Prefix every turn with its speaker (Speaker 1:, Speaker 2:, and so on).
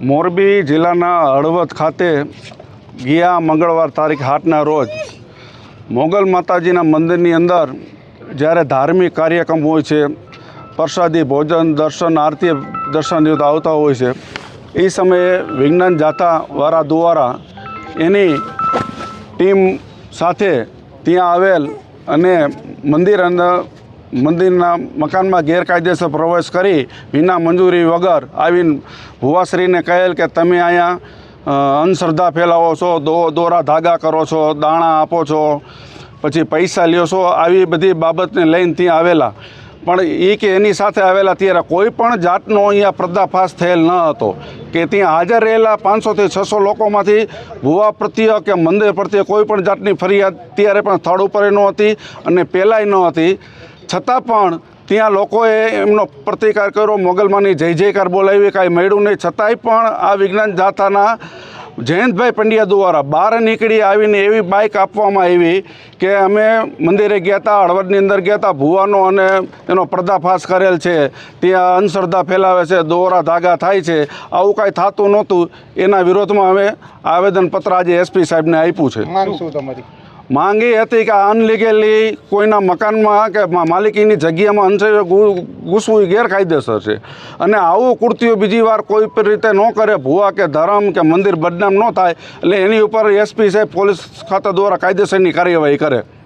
Speaker 1: મોરબી જિલ્લાના હળવદ ખાતે ગયા મંગળવાર તારીખ આઠના રોજ મોગલ માતાજીના મંદિરની અંદર જ્યારે ધાર્મિક કાર્યક્રમ હોય છે, પ્રસાદી, ભોજન, દર્શન, આરતી, દર્શન યુદ્ધ આવતા હોય છે, એ સમયે વિજ્ઞાન જાથાવાળા દ્વારા એની ટીમ સાથે ત્યાં આવેલ અને મંદિર અંદર મંદિરના મકાનમાં ગેરકાયદેસર પ્રવેશ કરી વિના મંજૂરી વગર આવીને ભુવાશ્રીને કહેલ કે તમે અહીંયા અંધશ્રદ્ધા ફેલાવો છો, દો, દોરા ધાગા કરો છો, દાણા આપો છો, પછી પૈસા લ્યો છો, આવી બધી બાબતને લઈને ત્યાં આવેલા. પણ એ કે એની સાથે આવેલા ત્યારે કોઈ પણ જાતનો અહીંયા પર્દાફાશ થયેલ ન હતો. કે ત્યાં હાજર રહેલા પાંચસોથી છસો લોકોમાંથી ભુવા પ્રત્યે કે મંદિર પ્રત્યે કોઈ પણ જાતની ફરિયાદ ત્યારે પણ સ્થળ ઉપર ન હતી અને પહેલાંય ન હતી. છતાં પણ ત્યાં લોકોએ એમનો પ્રતિકાર કર્યો, મોગલમાની જય જયકાર બોલાવી, કાંઈ મળ્યું નહીં. છતાંય પણ આ વિજ્ઞાન જાથાના જયંતભાઈ પંડ્યા દ્વારા બહાર નીકળી આવીને એવી બાઇક આપવામાં આવી કે અમે મંદિરે ગયા હતા, હળવદની અંદર ગયા હતા, ભુવાનો અને એનો પર્દાફાશ કરેલ છે. ત્યાં અંધશ્રદ્ધા ફેલાવે છે, દોરા ધાગા થાય છે. આવું કાંઈ થતું નહોતું. એના વિરોધમાં અમે આવેદનપત્ર આજે એસપી સાહેબને આપ્યું છે.
Speaker 2: માંગ
Speaker 1: હતી કે અનલીગલી કોઈના મકાનમાં કે માલિકીની જગ્યામાં અંશે ઘૂસવું ગેરકાયદેસર છે. અને આવું કૃત્યો બીજી વાર કોઈ પણ રીતે ન કરે, ભૂવા કે ધર્મ કે મંદિર બદનામ ન થાય, એટલે એની ઉપર એસપી સાહેબ પોલીસ ખાતા દ્વારા કાયદેસરની કાર્યવાહી કરે.